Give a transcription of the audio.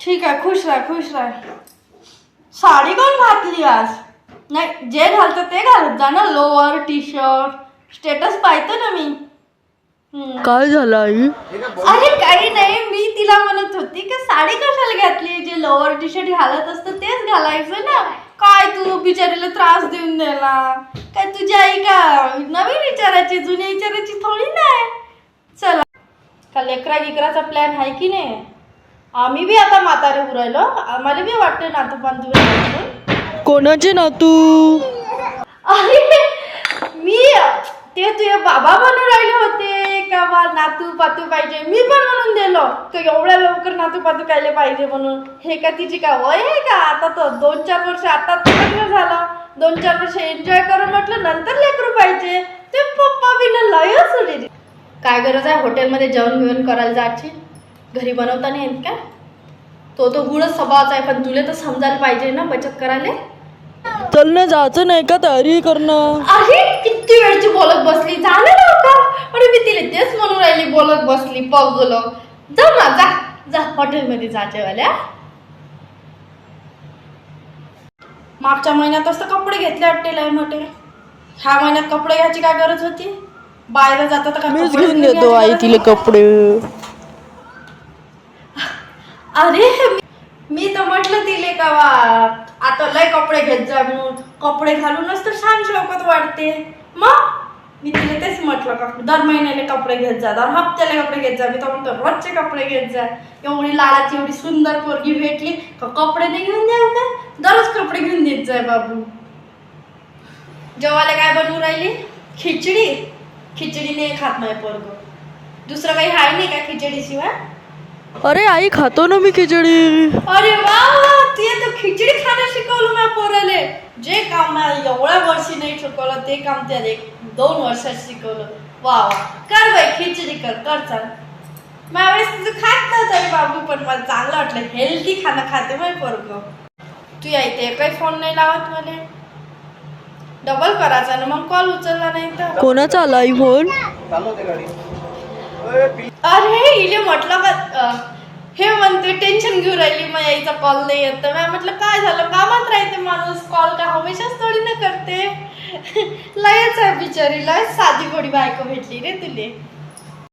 ठीक आहे खुश राह खुश राह. साडी कोण घातली आज? नाही जे घालतं ते घालत जा ना. लोअर टी शर्ट स्टेटस पाहतो ना मी. हम्म. काय झालं आई? अरे काही नाही मी तिला म्हणत होती की साडी कशाला घातली? जे लोअर टी शर्ट घालत असतं तेच घालायचं ना. काय तू बिचारीला त्रास देऊन दिला काय तुझी आई का नवीन विचारायची जुन्या विचारायची थोडी नाही? चला. का लेकरा गिकराचा प्लॅन आहे की नाही? आम्ही बी आता म्हातारे उरायलो. आम्हाला बी वाटतं नातू म्हणून. कोणाचे नातू? अरे मी ते तुझे बाबा म्हणून राहिले होते का बा? नातू पातू पाहिजे. मी पण म्हणून दिलो. तो एवढ्या लवकर नातू पातू कायले पाहिजे म्हणून. हे का तिची का वय आहे का? आता तर दोन चार वर्ष आता लग्न झालं. दोन चार वर्ष एन्जॉय करून म्हटलं नंतर लेकरू पाहिजे. ते पप्पा बिना लय सोडली काय गरज आहे? हॉटेलमध्ये जेवण बिवण करायला जायची? घरी बनवता नाही येत का? तो तो गुणच स्वभावाचा आहे पण तुला तर समजायला पाहिजे ना बचत करायला. चल ना जायचं नाही का तयारी करणं? अरे किती वेळची बोलत बसली झालं लवकर अरे मी तिला तेच म्हणून राहिली बोलत बसली पगल. जा ना जा. जा हॉटेलमध्ये जा जेवायला. मागच्या महिन्यात असं कपडे घेतले वाटते लय मोठे ह्या महिन्यात कपडे घ्यायची काय गरज होती? बाहेर जाता तर काय मीच घेऊन देतो आई तिला कपडे. अरे मी- तर म्हटलं तिले का आता लय कपडे घेत जा म्हणून. कपडे घालूनच तर छान शौकत वाटते. मग? मी तिला तेच म्हटलं का? दर महिन्याने कपडे घेत जा दर हप्त्याला कपडे घेत जा. मी तर म्हणतो रोजचे कपडे घेत जा. एवढी लालाची एवढी सुंदर पोरगी भेटली का कपडे नाही घेऊन द्याव का? दररोज कपडे घेऊन देत जाय बाबू. जेवायला काय बनवून राहिली? खिचडी. खिचडी नाही खात नाही पोरग. दुसरं काही हाय नाही का खिचडीशिवाय? अरे आई खातो ना मी खिचडी. अरे वा वा ते तर खिचडी खाणं शिकवलं माझ्या पोराले. जे काम मला एवढ्या वर्षी नाही शिकवलं ते काम त्याने एक दोन वर्षात शिकवलं. वा वा. कर बाई खिचडी कर कर चाल. माझ्या वेळेस तुझं खात नव्हतं रे बाबू पण मला चांगलं वाटलं. हेल्दी खाणं खाते माझे पोरग. तू यायते काही फोन नाही लावत मला. डबल करायचा ना मग कॉल उचलला नाही तर. कोणाचा आला आई फोन अरे इले म्हटलं का हे म्हणते टेन्शन घेऊन राहिली मग यायचा कॉल नाही येत. तर म्हटलं काय झालं? कामात राहते माणूस कॉल का हमेशाच थोडी ना करते? लयच आहे बिचारी लय साधी गोडी बायको भेटली रे तुले.